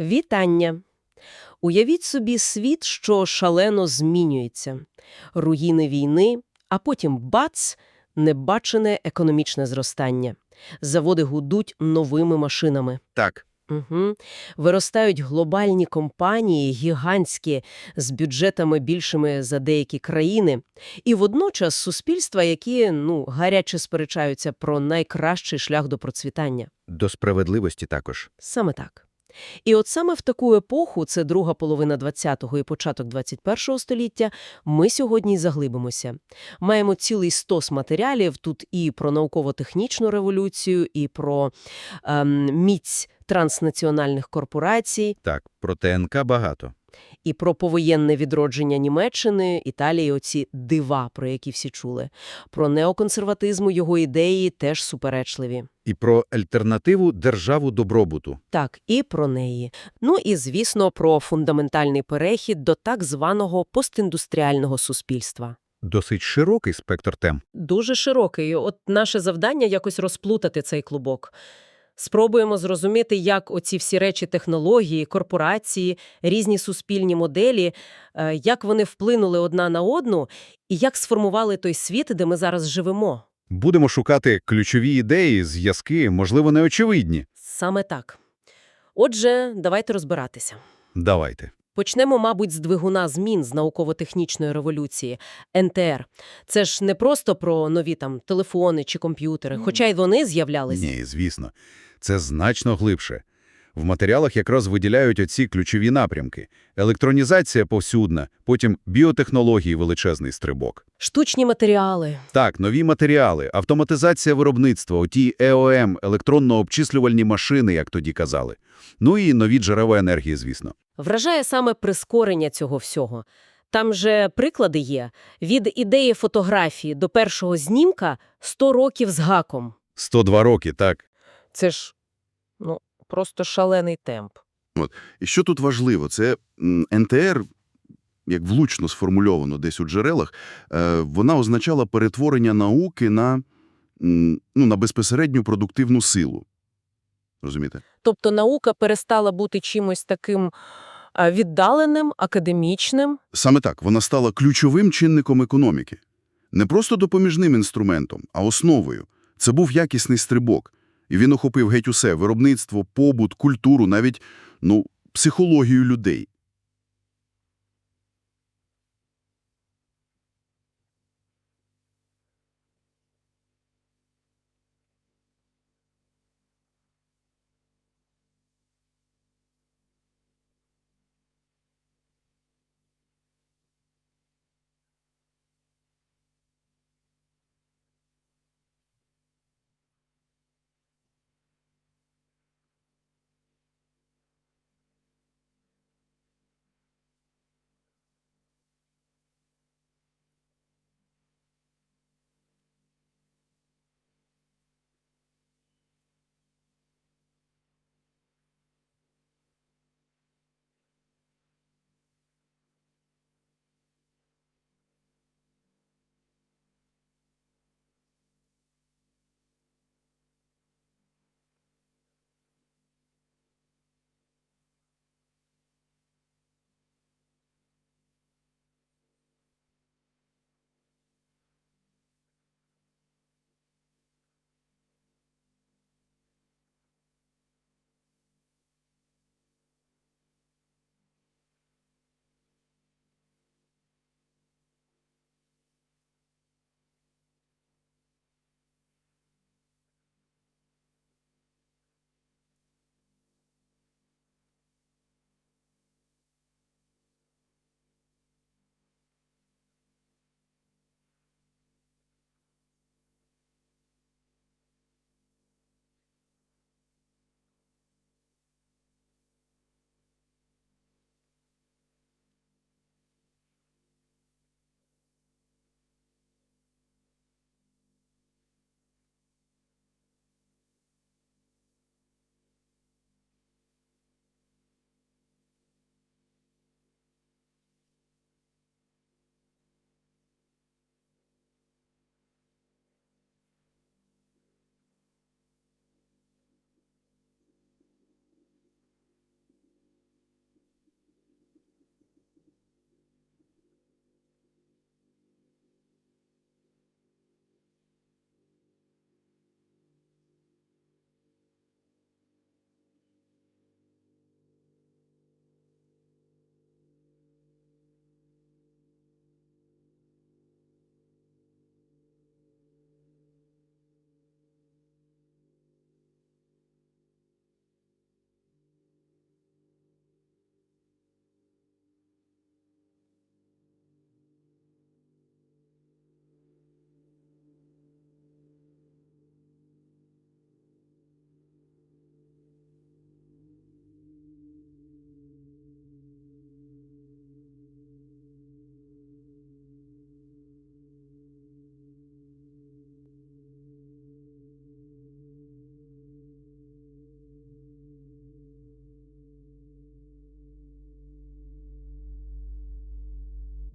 Вітання! Уявіть собі світ, що шалено змінюється. Руїни війни, а потім бац – небачене економічне зростання. Заводи гудуть новими машинами. Так, Угу. Виростають глобальні компанії, гігантські, з бюджетами більшими за деякі країни. І водночас суспільства, які, ну, гаряче сперечаються про найкращий шлях до процвітання. до справедливості також. Саме так. І от саме в таку епоху, це друга половина 20-го і початок 21-го століття, ми сьогодні й заглибимося. Маємо цілий стос матеріалів тут і про науково-технічну революцію, і про ем, міць транснаціональних корпорацій, Так, про ТНК багато. І про повоєнне відродження Німеччини, Італії, оці дива, про які всі чули. Про неоконсерватизму його ідеї теж суперечливі. І про альтернативу державу добробуту. Так, і про неї. Ну і, звісно, про фундаментальний перехід до так званого постіндустріального суспільства. Досить широкий спектр тем. Дуже широкий. От наше завдання якось розплутати цей клубок. Спробуємо зрозуміти, як оці всі речі технології, корпорації, різні суспільні моделі, е, як вони вплинули одна на одну і як сформували той світ, де ми зараз живемо. Будемо шукати ключові ідеї, зв'язки, можливо, неочевидні. Саме так. Отже, давайте розбиратися. Давайте. Почнемо, мабуть, з двигуна змін з науково-технічної революції – НТР. Це ж не просто про нові там телефони чи комп'ютери, хоча й вони з'являлись. Ні, звісно. Це значно глибше. В матеріалах якраз виділяють оці ключові напрямки. Електронізація повсюдна, потім біотехнології – величезний стрибок. Штучні матеріали. Так, нові матеріали, автоматизація виробництва, оті ЕОМ, електронно-обчислювальні машини, як тоді казали. Ну і нові джерела енергії, звісно. Вражає саме прискорення цього всього. Там же приклади є. Від ідеї фотографії до першого знімка – 100 років з гаком. 102 роки, так. Це ж, ну, просто шалений темп. І що тут важливо, це НТР, як влучно сформульовано десь у джерелах, е, вона означала перетворення науки на, ну, на безпосередню продуктивну силу. Розумієте? Тобто наука перестала бути чимось таким віддаленим, академічним. Саме так, вона стала ключовим чинником економіки. Не просто допоміжним інструментом, а основою. Це був якісний стрибок. І він охопив геть усе – виробництво, побут, культуру, навіть, ну, психологію людей.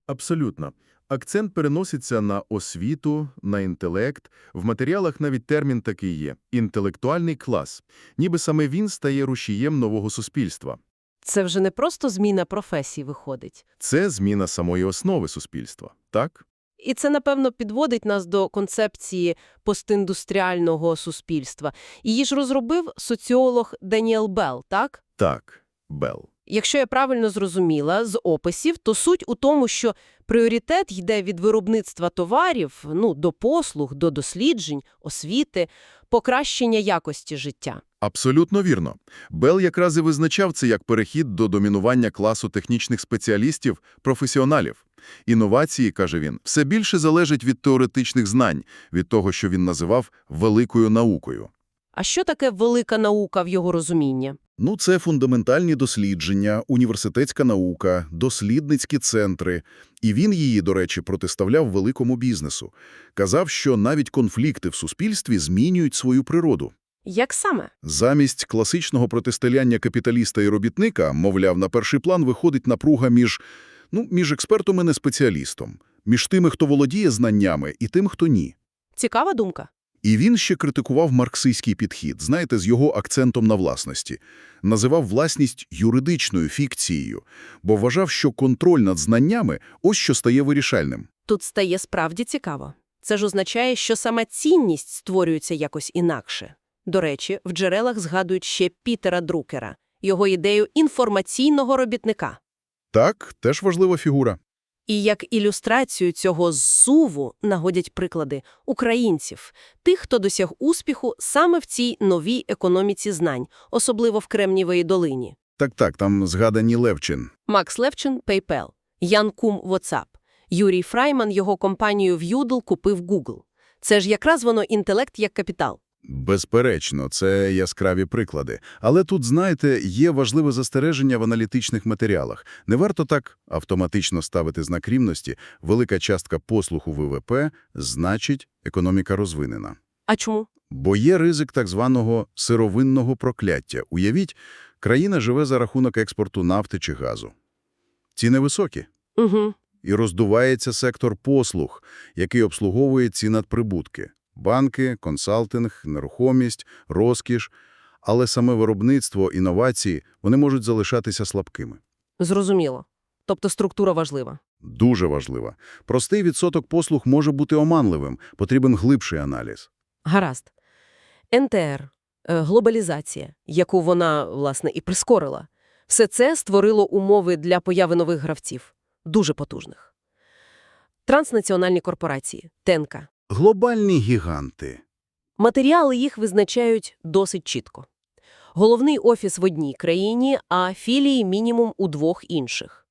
Абсолютно. Акцент переноситься на освіту, на інтелект. В матеріалах навіть термін такий є – інтелектуальний клас. Ніби саме він стає рушієм нового суспільства. Це вже не просто зміна професій виходить. Це зміна самої основи суспільства, так? І це, напевно, підводить нас до концепції постіндустріального суспільства. Її ж розробив соціолог Даніел Белл, так? Так, Бел. Якщо я правильно зрозуміла з описів, то суть у тому, що пріоритет йде від виробництва товарів, ну, до послуг, до досліджень, освіти, покращення якості життя. Абсолютно вірно. Бел якраз і визначав це як перехід до домінування класу технічних спеціалістів, професіоналів. Інновації, каже він, все більше залежать від теоретичних знань, від того, що він називав «великою наукою». А що таке велика наука в його розумінні? Ну, це фундаментальні дослідження, університетська наука, дослідницькі центри. І він її, до речі, протиставляв великому бізнесу. Казав, що навіть конфлікти в суспільстві змінюють свою природу. Як саме? Замість класичного протистояння капіталіста і робітника, мовляв, на перший план виходить напруга між, ну, між експертом і неспеціалістом, між тими, хто володіє знаннями, і тим, хто ні. Цікава думка. І він ще критикував марксистський підхід, знаєте, з його акцентом на власності. Називав власність юридичною фікцією, бо вважав, що контроль над знаннями – ось що стає вирішальним. Тут стає справді цікаво. Це ж означає, що сама цінність створюється якось інакше. До речі, в джерелах згадують ще Пітера Друкера, його ідею інформаційного робітника. Так, теж важлива фігура. І як ілюстрацію цього зсуву нагодять приклади українців, тих, хто досяг успіху саме в цій новій економіці знань, особливо в Кремнієвій долині. Так-так, там згадані Левчин. Макс Левчин – PayPal, Ян Кум – WhatsApp, Юрій Фрайман його компанію В'юдл купив Google. Це ж якраз воно інтелект як капітал. Безперечно, це яскраві приклади. Але тут, знаєте, є важливе застереження в аналітичних матеріалах. Не варто так автоматично ставити знак рівності. Велика частка послуг у ВВП значить економіка розвинена. А чому? Бо є ризик так званого сировинного прокляття. Уявіть, країна живе за рахунок експорту нафти чи газу. Ціни високі. Угу. І роздувається сектор послуг, який обслуговує ці надприбутки. Банки, консалтинг, нерухомість, розкіш. Але саме виробництво, інновації, вони можуть залишатися слабкими. Зрозуміло. Тобто структура важлива. Дуже важливо. Простий відсоток послуг може бути оманливим, потрібен глибший аналіз. Гаразд. НТР, е, глобалізація, яку вона, власне, і прискорила. Все це створило умови для появи нових гравців. Дуже потужних. Транснаціональні корпорації, ТЕНК. Глобальні гіганти. Матеріали їх визначають досить чітко. Головний офіс в одній країні, а філії мінімум у двох інших.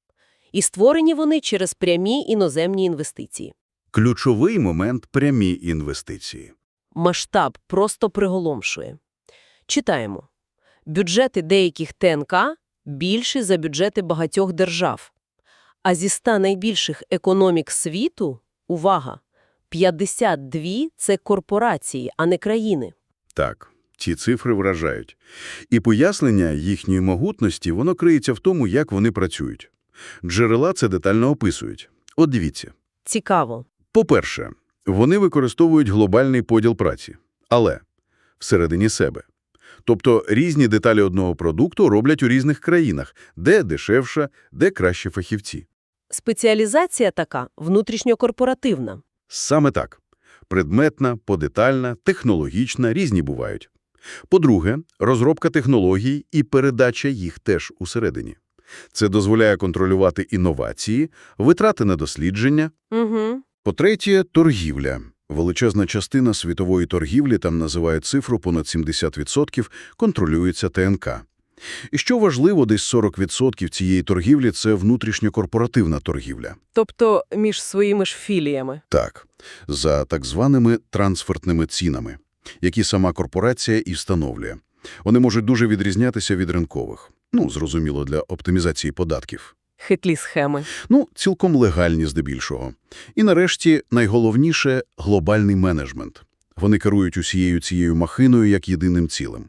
І створені вони через прямі іноземні інвестиції. Ключовий момент – прямі інвестиції. Масштаб просто приголомшує. Читаємо. Бюджети деяких ТНК більші за бюджети багатьох держав. А зі 100 найбільших економік світу, увага, 52 – це корпорації, а не країни. Так, ці цифри вражають. І пояснення їхньої могутності, воно криється в тому, як вони працюють. Джерела це детально описують. От дивіться. Цікаво. По-перше, вони використовують глобальний поділ праці. Але всередині себе. Тобто різні деталі одного продукту роблять у різних країнах, де дешевше, де краще фахівці. Спеціалізація така внутрішньокорпоративна. Саме так. Предметна, подетальна, технологічна, різні бувають. По-друге, розробка технологій і передача їх теж усередині. Це дозволяє контролювати інновації, витрати на дослідження. Угу. По-третє, торгівля. Величезна частина світової торгівлі, там називають цифру понад 70%, контролюється ТНК. І що важливо, десь 40% цієї торгівлі – це внутрішньокорпоративна торгівля. Тобто між своїми ж філіями. Так, за так званими трансфертними цінами, які сама корпорація і встановлює. Вони можуть дуже відрізнятися від ринкових. Ну, зрозуміло, для оптимізації податків. Хитлі схеми. Ну, цілком легальні здебільшого. І нарешті, найголовніше – глобальний менеджмент. Вони керують усією цією махиною як єдиним цілим.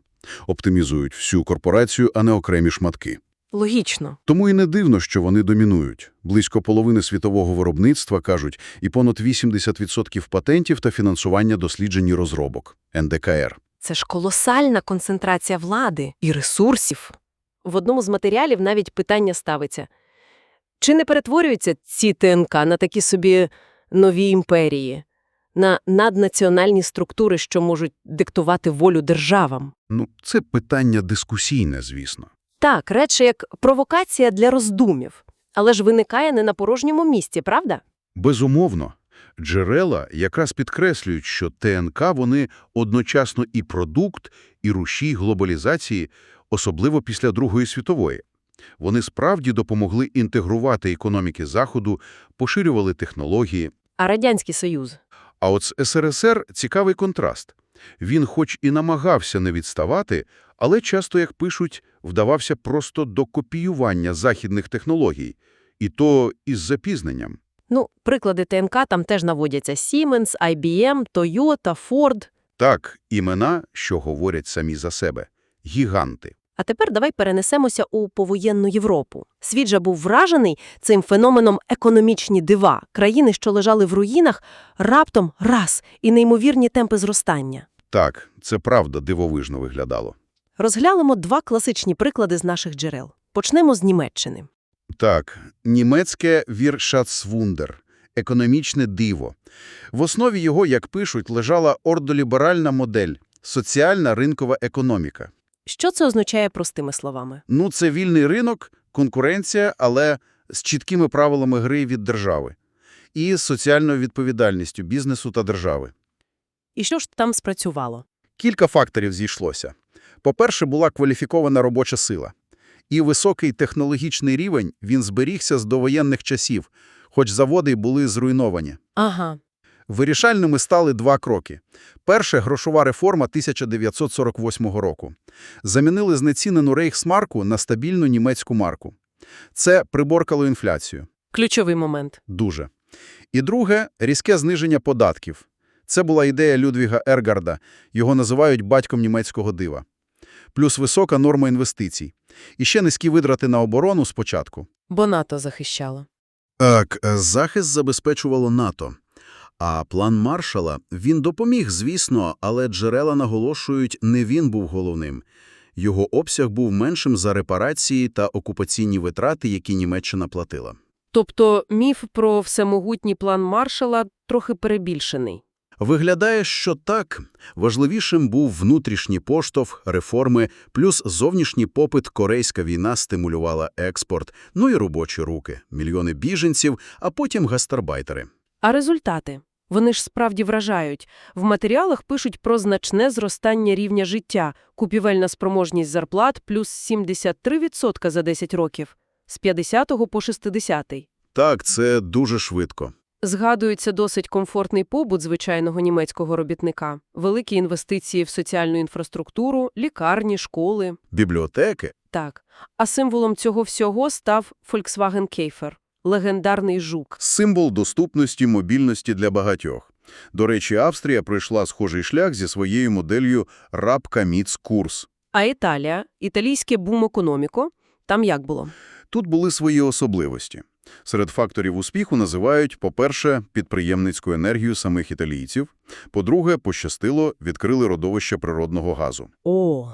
Оптимізують всю корпорацію, а не окремі шматки. Логічно. Тому і не дивно, що вони домінують. Близько половини світового виробництва, кажуть, і понад 80% патентів та фінансування досліджень і розробок – НДКР. Це ж колосальна концентрація влади і ресурсів. В одному з матеріалів навіть питання ставиться. Чи не перетворюються ці ТНК на такі собі нові імперії, на наднаціональні структури, що можуть диктувати волю державам? Ну, це питання дискусійне, звісно. Так, речі як провокація для роздумів. Але ж виникає не на порожньому місці, правда? Безумовно. Джерела якраз підкреслюють, що ТНК вони одночасно і продукт, і рушій глобалізації, особливо після Другої світової. Вони справді допомогли інтегрувати економіки Заходу, поширювали технології. А Радянський Союз? А от з СРСР цікавий контраст. Він хоч і намагався не відставати, але часто, як пишуть, вдавався просто до копіювання західних технологій, і то із запізненням. Ну, приклади ТНК там теж наводяться. Siemens, IBM, Toyota, Ford. Так, імена, що говорять самі за себе. Гіганти. А тепер давай перенесемося у повоєнну Європу. Світ же був вражений цим феноменом економічні дива. Країни, що лежали в руїнах, раптом раз і неймовірні темпи зростання. Так, це правда дивовижно виглядало. Розглянемо два класичні приклади з наших джерел. Почнемо з Німеччини. Так, німецьке «Віршацвундер» – економічне диво. В основі його, як пишуть, лежала ордоліберальна модель – соціальна ринкова економіка. Що це означає простими словами? Ну, це вільний ринок, конкуренція, але з чіткими правилами гри від держави. І з соціальною відповідальністю бізнесу та держави. І що ж там спрацювало? Кілька факторів зійшлося. По-перше, була кваліфікована робоча сила. І високий технологічний рівень він зберігся з довоєнних часів, хоч заводи й були зруйновані. Ага. Вирішальними стали два кроки. Перше – грошова реформа 1948 року. Замінили знецінену рейхсмарку на стабільну німецьку марку. Це приборкало інфляцію. Ключовий момент. Дуже. І друге – різке зниження податків. Це була ідея Людвіга Ергарда, його називають батьком німецького дива. Плюс висока норма інвестицій. І ще низькі витрати на оборону спочатку. Бо НАТО захищало. Так, захист забезпечувало НАТО. А план Маршала, він допоміг, звісно, але джерела наголошують, не він був головним. Його обсяг був меншим за репарації та окупаційні витрати, які Німеччина платила. Тобто міф про всемогутній план Маршала трохи перебільшений. Виглядає, що так. Важливішим був внутрішній поштовх, реформи, плюс зовнішній попит корейська війна стимулювала експорт, ну і робочі руки, мільйони біженців, а потім гастарбайтери. А результати? Вони ж справді вражають. В матеріалах пишуть про значне зростання рівня життя, купівельна спроможність зарплат плюс 73% за 10 років, з 50 по 60. Так, це дуже швидко. Згадується досить комфортний побут звичайного німецького робітника, великі інвестиції в соціальну інфраструктуру, лікарні, школи. Бібліотеки? Так. А символом цього всього став Volkswagen Käfer – легендарний жук. Символ доступності, мобільності для багатьох. До речі, Австрія пройшла схожий шлях зі своєю моделлю «Рабка Міц Курс». А Італія, італійське бум-економіко, там як було? Тут були свої особливості. Серед факторів успіху називають, по-перше, підприємницьку енергію самих італійців, по-друге, пощастило, відкрили родовище природного газу. О,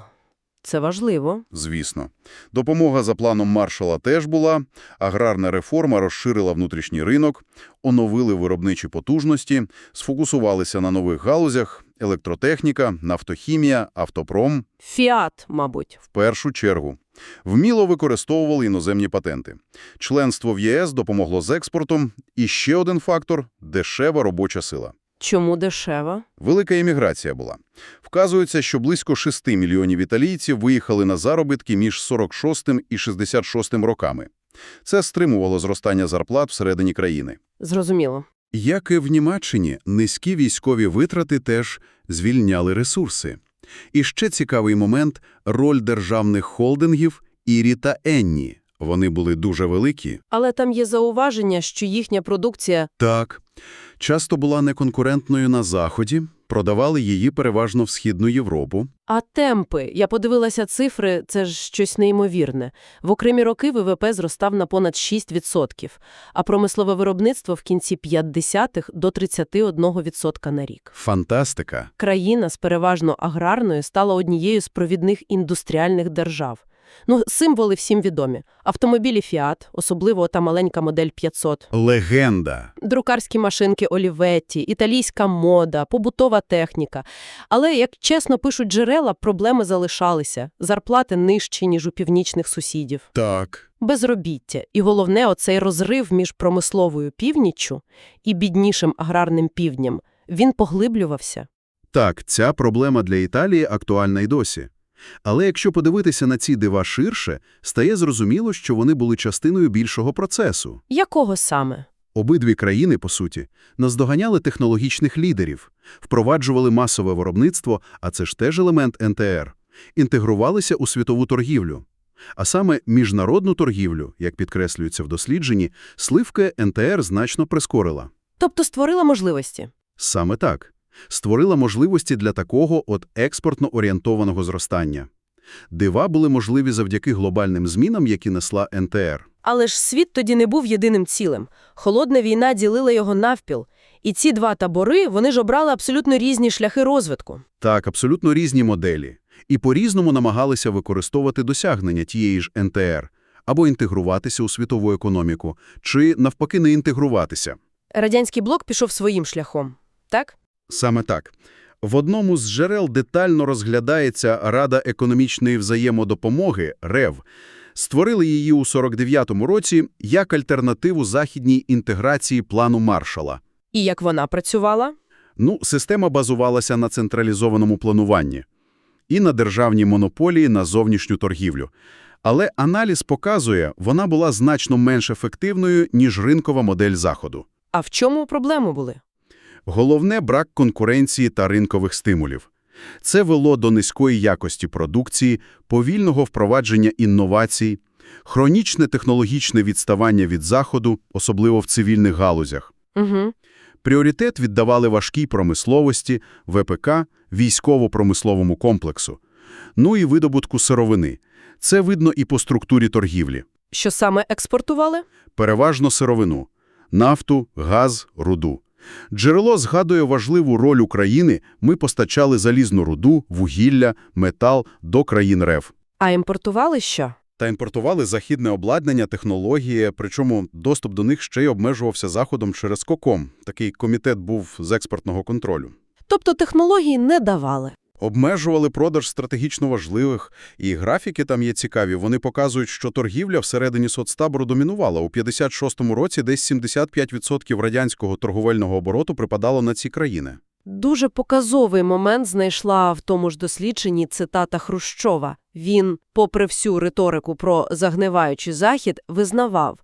це важливо. Звісно. Допомога за планом Маршала теж була, аграрна реформа розширила внутрішній ринок, оновили виробничі потужності, сфокусувалися на нових галузях – електротехніка, нафтохімія, автопром Фіат, мабуть. в першу чергу. Вміло використовували іноземні патенти. Членство в ЄС допомогло з експортом. І ще один фактор – дешева робоча сила. Чому дешево? Велика еміграція була. Вказується, що близько 6 мільйонів італійців виїхали на заробітки між 46 і 66 роками. Це стримувало зростання зарплат всередині країни. Зрозуміло. Як і в Німеччині, низькі військові витрати теж звільняли ресурси. І ще цікавий момент – роль державних холдингів Ірі та Енні. Вони були дуже великі. Але там є зауваження, що їхня продукція Так, Часто була неконкурентною на Заході, продавали її переважно в Східну Європу. А темпи, я подивилася цифри, це ж щось неймовірне. В окремі роки ВВП зростав на понад 6%, а промислове виробництво в кінці 50-х до 31% на рік. Фантастика. Країна з переважно аграрною стала однією з провідних індустріальних держав. Ну, символи всім відомі. Автомобілі Fiat, особливо та маленька модель 500, Легенда. друкарські машинки Оліветті, італійська мода, побутова техніка. Але, як чесно пишуть джерела, проблеми залишалися. Зарплати нижчі, ніж у північних сусідів. Так. Безробіття. І головне, оцей розрив між промисловою північчю і біднішим аграрним півднем. Він поглиблювався. Так, ця проблема для Італії актуальна й досі. Але якщо подивитися на ці дива ширше, стає зрозуміло, що вони були частиною більшого процесу. Якого саме? Обидві країни, по суті, наздоганяли технологічних лідерів, впроваджували масове виробництво, а це ж теж елемент НТР, інтегрувалися у світову торгівлю. А саме міжнародну торгівлю, як підкреслюється в дослідженні, сливка НТР значно прискорила. Тобто створила можливості. Саме так. Створила можливості для такого от експортно-орієнтованого зростання. Дива були можливі завдяки глобальним змінам, які несла НТР. Але ж світ тоді не був єдиним цілим. Холодна війна ділила його навпіл. І ці два табори, вони ж обрали абсолютно різні шляхи розвитку. Так, абсолютно різні моделі. І по-різному намагалися використовувати досягнення тієї ж НТР або інтегруватися у світову економіку, чи, навпаки, не інтегруватися. Радянський блок пішов своїм шляхом. Так? Саме так. В одному з джерел детально розглядається Рада економічної взаємодопомоги РЕВ. Створили її у 49-му році як альтернативу західній інтеграції плану Маршала. І як вона працювала? Ну, система базувалася на централізованому плануванні і на державній монополії на зовнішню торгівлю. Але аналіз показує, вона була значно менш ефективною, ніж ринкова модель Заходу. А в чому проблеми були? Головне – брак конкуренції та ринкових стимулів. Це вело до низької якості продукції, повільного впровадження інновацій, хронічне технологічне відставання від Заходу, особливо в цивільних галузях. Угу. Пріоритет віддавали важкій промисловості, ВПК, військово-промисловому комплексу. Ну і видобутку сировини. Це видно і по структурі торгівлі. Що саме експортували? Переважно сировину – нафту, газ, руду. Джерело згадує важливу роль України, ми постачали залізну руду, вугілля, метал до країн РЕВ. А імпортували що? Та імпортували західне обладнання, технології, причому доступ до них ще й обмежувався Заходом через КОКОМ. Такий комітет був з експортного контролю. Тобто технології не давали. Обмежували продаж стратегічно важливих, і графіки там є цікаві. Вони показують, що торгівля всередині соцтабору домінувала. У 56-му році десь 75% радянського торговельного обороту припадало на ці країни. Дуже показовий момент знайшла в тому ж дослідженні цитата Хрущова. Він, попри всю риторику про загниваючий захід, визнавав,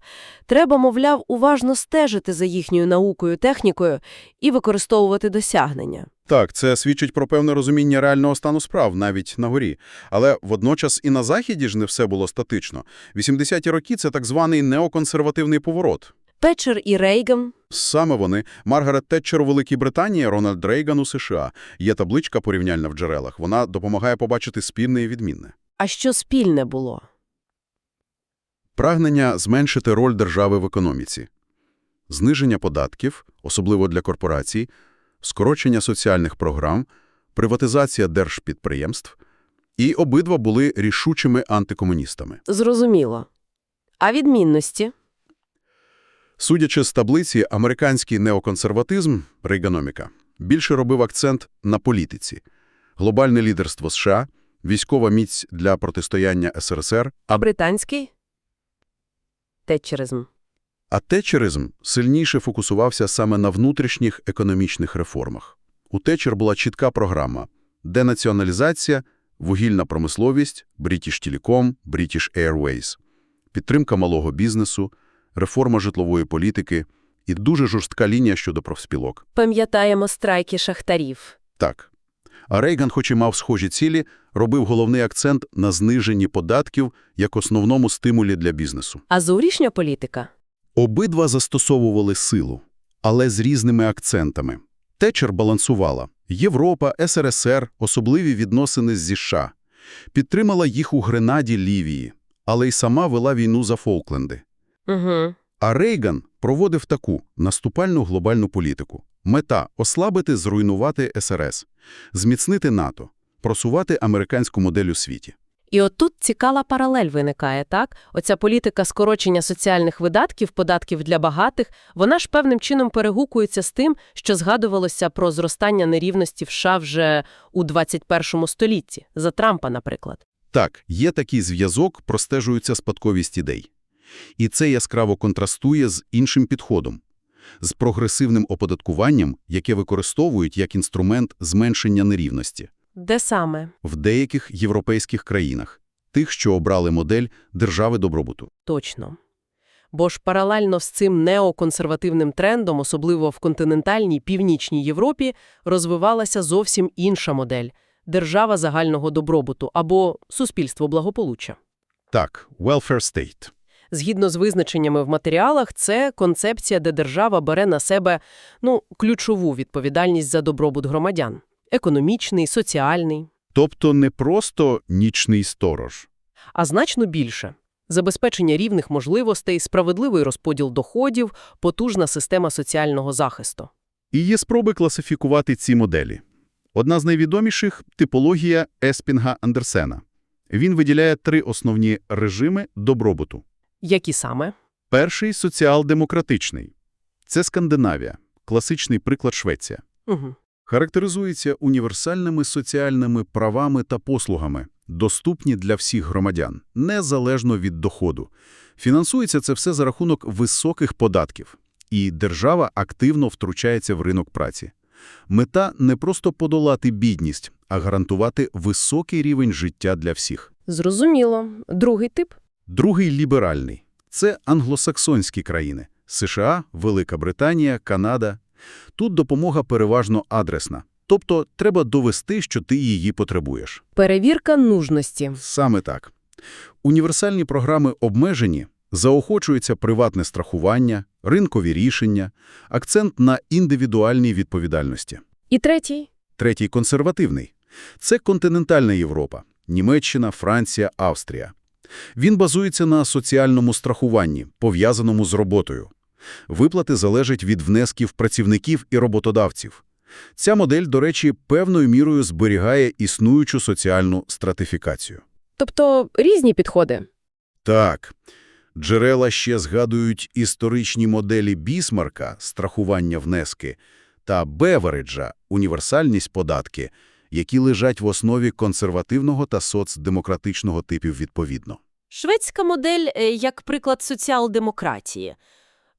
треба, мовляв, уважно стежити за їхньою наукою, технікою і використовувати досягнення. Так, це свідчить про певне розуміння реального стану справ, навіть на горі. Але водночас і на Заході ж не все було статично. 80-ті роки – це так званий неоконсервативний поворот. Петчер і Рейган Саме вони – Маргарет Тетчер у Великій Британії, Рональд Рейган у США. Є табличка порівняльна в джерелах. Вона допомагає побачити спільне і відмінне. А що спільне було? Прагнення зменшити роль держави в економіці. Зниження податків, особливо для корпорацій, скорочення соціальних програм, приватизація держпідприємств. І обидва були рішучими антикомуністами. Зрозуміло. А відмінності? Судячи з таблиці, американський неоконсерватизм, рейганоміка, більше робив акцент на політиці. Глобальне лідерство США, військова міць для протистояння СРСР, а, Британський? Тетчеризм. а тетчеризм сильніше фокусувався саме на внутрішніх економічних реформах. У Тетчер була чітка програма – денаціоналізація, вугільна промисловість, British Telecom, British Airways, підтримка малого бізнесу, реформа житлової політики і дуже жорстка лінія щодо профспілок. Пам'ятаємо страйки шахтарів. Так. А Рейган, хоч і мав схожі цілі, робив головний акцент на зниженні податків як основному стимулі для бізнесу. А зовнішня політика? Обидва застосовували силу. але з різними акцентами. Тетчер балансувала. Європа, СРСР, особливі відносини зі США. Підтримала їх у Гренаді, Лівії, але й сама вела війну за Фолкленди. Угу. А Рейган проводив таку наступальну глобальну політику. Мета – ослабити, зруйнувати СРС, зміцнити НАТО, просувати американську модель у світі. І отут цікава паралель виникає, так? Оця політика скорочення соціальних видатків, податків для багатих, вона ж певним чином перегукується з тим, що згадувалося про зростання нерівності в США вже у 21 столітті, за Трампа, наприклад. Так, є такий зв'язок, простежується спадковість ідей. І це яскраво контрастує з іншим підходом – з прогресивним оподаткуванням, яке використовують як інструмент зменшення нерівності. Де саме? в деяких європейських країнах, тих, що обрали модель держави добробуту. Точно. Бо ж паралельно з цим неоконсервативним трендом, особливо в континентальній північній Європі, розвивалася зовсім інша модель – держава загального добробуту або суспільство благополуччя. Так, welfare state. Згідно з визначеннями в матеріалах, це концепція, де держава бере на себе ну, ключову відповідальність за добробут громадян – економічний, соціальний, Тобто не просто нічний сторож. а значно більше – забезпечення рівних можливостей, справедливий розподіл доходів, потужна система соціального захисту. І є спроби класифікувати ці моделі. Одна з найвідоміших – типологія Еспінга-Андерсена. Він виділяє три основні режими добробуту. Які саме? Перший – соціал-демократичний. Це Скандинавія, класичний приклад Швеція. Угу. Характеризується універсальними соціальними правами та послугами, доступні для всіх громадян, незалежно від доходу. Фінансується це все за рахунок високих податків, і держава активно втручається в ринок праці. Мета – не просто подолати бідність, а гарантувати високий рівень життя для всіх. Зрозуміло. Другий тип? Другий – ліберальний. Це англосаксонські країни – США, Велика Британія, Канада. Тут допомога переважно адресна. Тобто треба довести, що ти її потребуєш. Перевірка нужності. Саме так. Універсальні програми обмежені, заохочується приватне страхування, ринкові рішення, акцент на індивідуальній відповідальності. І третій? Третій – консервативний. Це континентальна Європа – Німеччина, Франція, Австрія. Він базується на соціальному страхуванні, пов'язаному з роботою. Виплати залежать від внесків працівників і роботодавців. Ця модель, до речі, певною мірою зберігає існуючу соціальну стратифікацію. Тобто різні підходи. Так, джерела ще згадують історичні моделі Бісмарка – страхування внески, та Бевериджа – універсальність податки, які лежать в основі консервативного та соцдемократичного типів відповідно. Шведська модель е, як приклад соціал-демократії.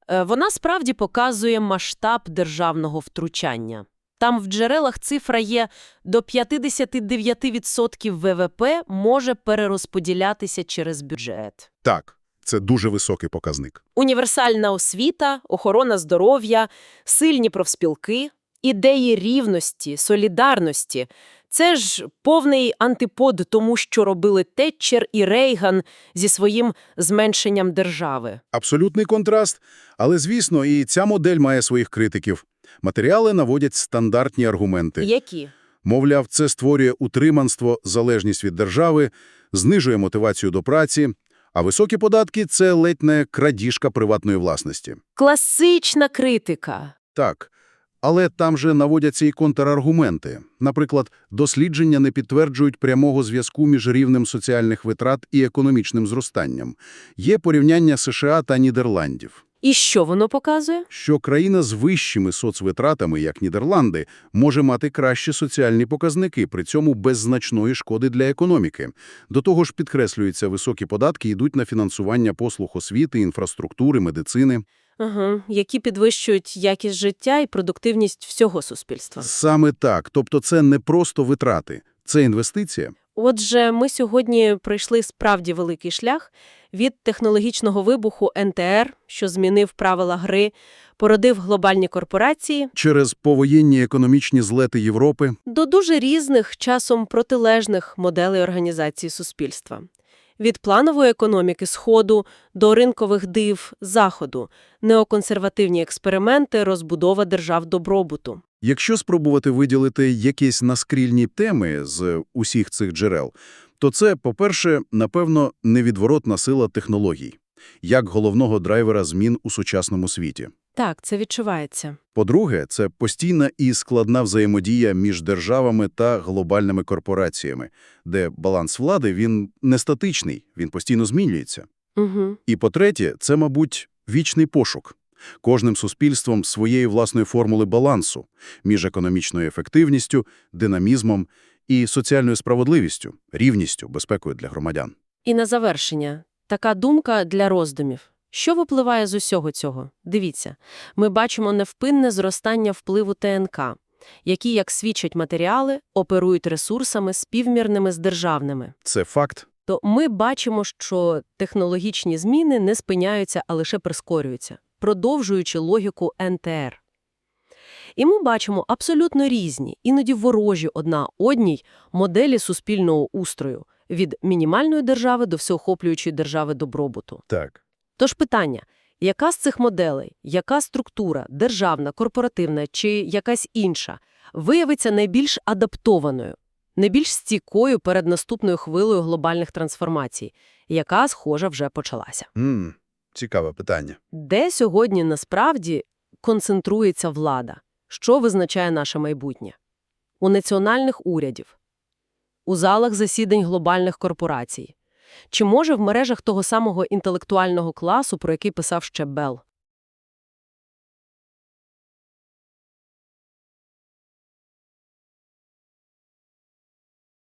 Е, Вона справді показує масштаб державного втручання. Там в джерелах цифра є до 59% ВВП може перерозподілятися через бюджет. Так, це дуже високий показник. Універсальна освіта, охорона здоров'я, сильні профспілки, ідеї рівності, солідарності – це ж повний антипод тому, що робили Тетчер і Рейган зі своїм зменшенням держави. Абсолютний контраст, але, звісно, і ця модель має своїх критиків. Матеріали наводять стандартні аргументи. Які? Мовляв, це створює утриманство, залежність від держави, знижує мотивацію до праці, а високі податки – це ледь не крадіжка приватної власності. Класична критика. Так, але там же наводяться і контраргументи. Наприклад, дослідження не підтверджують прямого зв'язку між рівнем соціальних витрат і економічним зростанням. Є порівняння США та Нідерландів. І що воно показує? Що країна з вищими соцвитратами, як Нідерланди, може мати кращі соціальні показники, при цьому без значної шкоди для економіки. До того ж, підкреслюється, високі податки йдуть на фінансування послуг освіти, інфраструктури, медицини. Ага, які підвищують якість життя і продуктивність всього суспільства. Саме так. Тобто це не просто витрати, це інвестиція. Отже, ми сьогодні пройшли справді великий шлях від технологічного вибуху НТР, що змінив правила гри, породив глобальні корпорації, Через повоєнні економічні злети Європи до дуже різних, часом протилежних моделей організації суспільства. Від планової економіки Сходу до ринкових див Заходу, неоконсервативні експерименти, розбудова держав добробуту. Якщо спробувати виділити якісь наскрільні теми з усіх цих джерел, то це, по-перше, напевно, невідворотна сила технологій, як головного драйвера змін у сучасному світі. Так, це відчувається. По-друге, це постійна і складна взаємодія між державами та глобальними корпораціями, де баланс влади, він не статичний, він постійно змінюється. Угу. І по-третє, це, мабуть, вічний пошук. Кожним суспільством своєї власної формули балансу між економічною ефективністю, динамізмом і соціальною справедливістю, рівністю, безпекою для громадян. І на завершення, така думка для роздумів. Що випливає з усього цього? Дивіться, ми бачимо невпинне зростання впливу ТНК, які, як свідчать матеріали, оперують ресурсами співмірними з державними. Це факт. То ми бачимо, що технологічні зміни не спиняються, а лише прискорюються, продовжуючи логіку НТР. І ми бачимо абсолютно різні, іноді ворожі одна одній моделі суспільного устрою від мінімальної держави до всеохоплюючої держави добробуту. Так. Тож питання, яка з цих моделей, яка структура, державна, корпоративна чи якась інша, виявиться найбільш адаптованою, найбільш стійкою перед наступною хвилею глобальних трансформацій, яка, схожа, вже почалася? М, цікаве питання. Де сьогодні насправді концентрується влада? Що визначає наше майбутнє? У національних урядів? У залах засідань глобальних корпорацій? Чи може в мережах того самого інтелектуального класу, про який писав ще Белл?